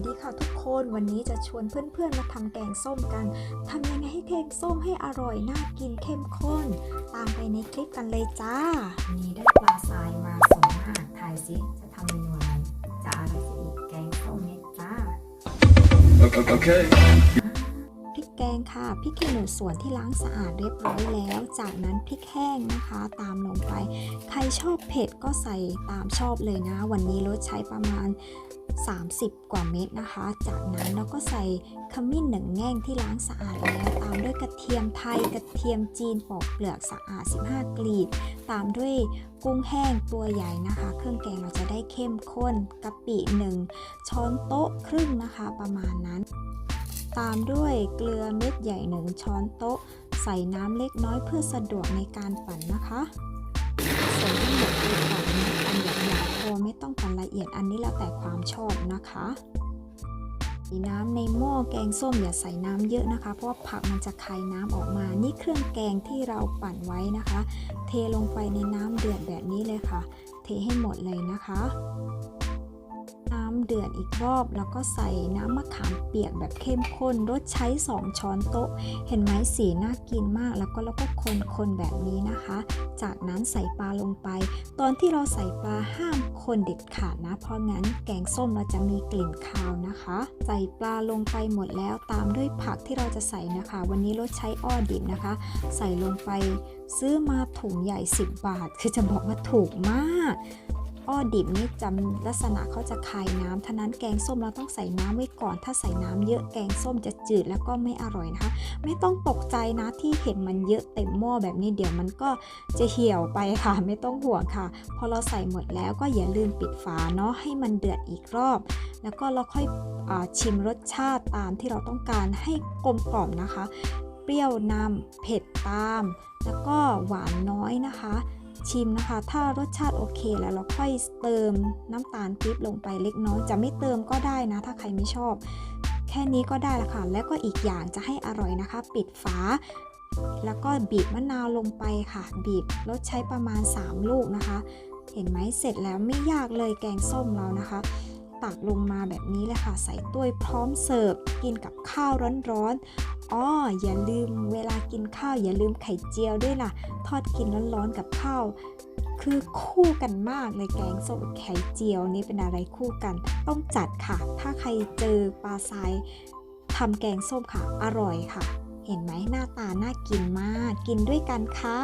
สดีค่ะทุกคนวันนี้จะชวนเพื่อนๆมาทำแกงส้มกันทำยังไงให้แกงส้มให้อร่อยน่ากินเข้มข้น ตามไปในคลิปกันเลยจ้าวันนี้ได้ปลาทรายมาสองอาหารไทยสิจะทำเมนูอะไรจะอะไรสิอีกแกงส้มเม็ดจ้า Okay. พริกแกงค่ะพริกขี้หนูสวนที่ล้างสะอาดเรียบร้อยแล้ว จากนั้นพริกแห้งนะคะ ตามลงไป ใครชอบเผ็ดก็ใส่ตามชอบเลยนะ วันนี้รสใช้ประมาณ 30 กว่าเม็ดนะคะ จากนั้นเราก็ใส่ขมิ้นหนึ่งแง่งที่ล้างสะอาดแล้ว ตามด้วยกระเทียมไทย กระเทียมจีนปอกเปลือกสะอาด 15 กลีบ ตามด้วยกุ้งแห้งตัวใหญ่นะคะ เครื่องแกงเราจะได้เข้มข้นกะปิหนึ่งช้อนโต๊ะครึ่งนะคะประมาณนั้น ตามด้วยเกลือเม็ดใหญ่หนึ่งช้อนโต๊ะ ใส่น้ำเล็กน้อยเพื่อสะดวกในการปั่นนะคะส่วนทั้งหมดคือปั่นนะปั่นหยาบ ๆพอไม่ต้องปั่นละเอียดอันนี้แล้วแต่ความชอบนะคะน้ำในหม้อแกงส้มอย่าใส่น้ำเยอะนะคะ เพราะว่าผักมันจะคายน้ำออกมา นี่เครื่องแกงที่เราปั่นไว้นะคะ เทลงไปในน้ำเดือดแบบนี้เลยค่ะ เทให้หมดเลยนะคะ น้ำเดือดอีกรอบ แล้วก็ใส่น้ำมะขามเปียกแบบเข้มข้นรสใช้ 2 ช้อนโต๊ะ เห็นไหมสีน่ากินมากแล้วก็แล้วก็คนคนแบบนี้นะคะ จากนั้นใส่ปลาลงไป ตอนที่เราใส่ปลาห้ามคนเด็ดขาดนะ เพราะงั้นแกงส้มเราจะมีกลิ่นคาวนะคะ ใส่ปลาลงไปหมดแล้วตามด้วยผักที่เราจะใส่นะคะ วันนี้รสใช้อ้อดิบนะคะ ใส่ลงไปซื้อมาถุงใหญ่ 10 บาท คือจะบอกว่าถูกมาก อ้อดิบนี่จำลักษณะเขาจะคายน้ำท่านั้นแกงส้มเราต้องใส่น้ำไว้ก่อน ถ้าใส่น้ำเยอะแกงส้มจะจืดแล้วก็ไม่อร่อยนะคะ ไม่ต้องตกใจนะที่เห็นมันเยอะเต็มหม้อแบบนี้เดี๋ยวมันก็จะเหี่ยวไปค่ะ ไม่ต้องห่วงค่ะ พอเราใส่หมดแล้วก็อย่าลืมปิดฝาเนาะให้มันเดือดอีกรอบ แล้วก็เราค่อยอชิมรสชาติตามที่เราต้องการให้กลมกล่อมนะคะ เปรี้ยวนำเผ็ดตาม แล้วก็หวานน้อยนะคะ ชิมนะคะ ถ้ารสชาติโอเคแล้วเราค่อยเติมน้ำตาลปี๊บลงไปเล็กน้อย จะไม่เติมก็ได้นะ ถ้าใครไม่ชอบ แค่นี้ก็ได้ละค่ะ แล้วก็อีกอย่างจะให้อร่อยนะคะ ปิดฝา แล้วก็บีบมะนาวลงไปค่ะ บีบรสใช้ประมาณ 3 ลูกนะคะ เห็นไหมเสร็จแล้วไม่ยากเลยแกงส้มเรานะคะ ตักลงมาแบบนี้เลยค่ะ ใส่ถ้วยพร้อมเสิร์ฟกินกับข้าวร้อนๆอ้ออย่าลืมเวลากินข้าว อย่าลืมไข่เจียวด้วยล่ะ ทอดกินร้อนๆกับข้าว คือคู่กันมากเลยแกงส้มไข่เจียวนี่เป็นอะไรคู่กัน ต้องจัดค่ะ ถ้าใครเจอปลาทรายทำแกงส้มค่ะ อร่อยค่ะ เห็นไหมหน้าตาน่ากินมาก กินด้วยกันค่ะ